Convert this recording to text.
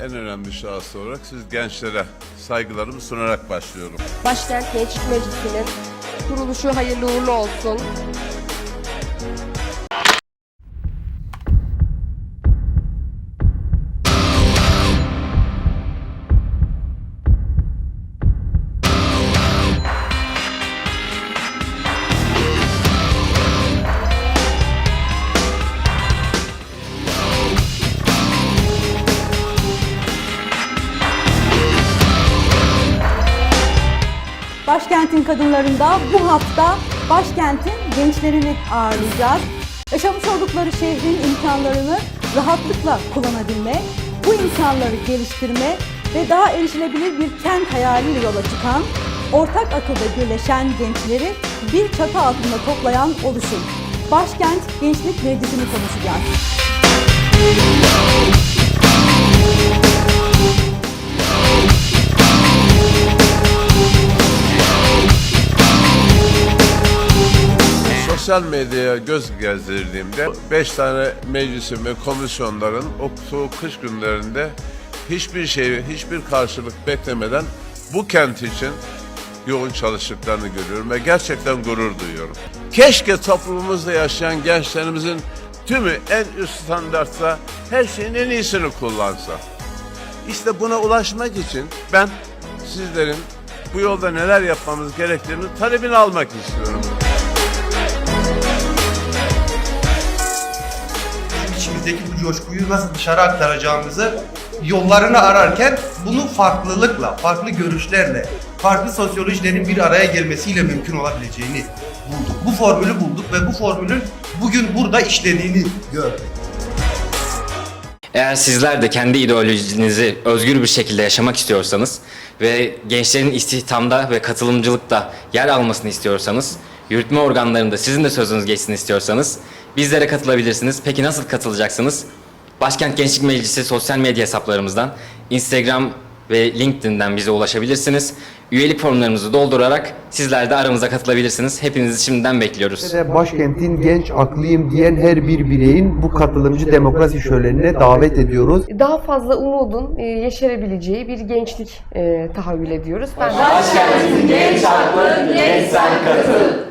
en önemli şahsı olarak siz gençlere saygılarımı sunarak başlıyorum. Başkent Gençlik Meclisi'nin kuruluşu hayırlı uğurlu olsun. Başkentin kadınlarında bu hafta başkentin gençlerini ağırlayacağız. Yaşamış oldukları şehrin imkanlarını rahatlıkla kullanabilme, bu imkanları geliştirme ve daha erişilebilir bir kent hayaliyle yola çıkan, ortak akılda birleşen gençleri bir çatı altında toplayan oluşum. Başkent Gençlik Meclisi'ni konuşacağız. Sosyal medyaya göz gezdirdiğimde 5 tane meclisin ve komisyonların o kış günlerinde hiçbir şey, hiçbir karşılık beklemeden bu kent için yoğun çalıştıklarını görüyorum ve gerçekten gurur duyuyorum. Keşke toplumumuzda yaşayan gençlerimizin tümü en üst standartta her şeyin en iyisini kullansa. İşte buna ulaşmak için ben sizlerin bu yolda neler yapmamız gerektiğini talebini almak istiyorum. İçimizdeki bu coşkuyu nasıl dışarı aktaracağımızı yollarını ararken bunu farklılıkla, farklı görüşlerle, farklı sosyolojilerin bir araya gelmesiyle mümkün olabileceğini bulduk. Bu formülü bulduk ve bu formülün bugün burada işlediğini gördük. Eğer sizler de kendi ideolojinizi özgür bir şekilde yaşamak istiyorsanız ve gençlerin istihdamda ve katılımcılıkta yer almasını istiyorsanız, yürütme organlarında sizin de sözünüz geçsin istiyorsanız bizlere katılabilirsiniz. Peki nasıl katılacaksınız? Başkent Gençlik Meclisi sosyal medya hesaplarımızdan, Instagram ve LinkedIn'den bize ulaşabilirsiniz. Üyelik formlarımızı doldurarak sizler de aramıza katılabilirsiniz. Hepinizi şimdiden bekliyoruz. başkentin genç aklıyım diyen her bir bireyin bu katılımcı demokrasi şölenine davet ediyoruz. Daha fazla umudun e, yeşerebileceği bir gençlik e, tahayyül ediyoruz. Ben Başkentin genç aklı, genç sen katıl.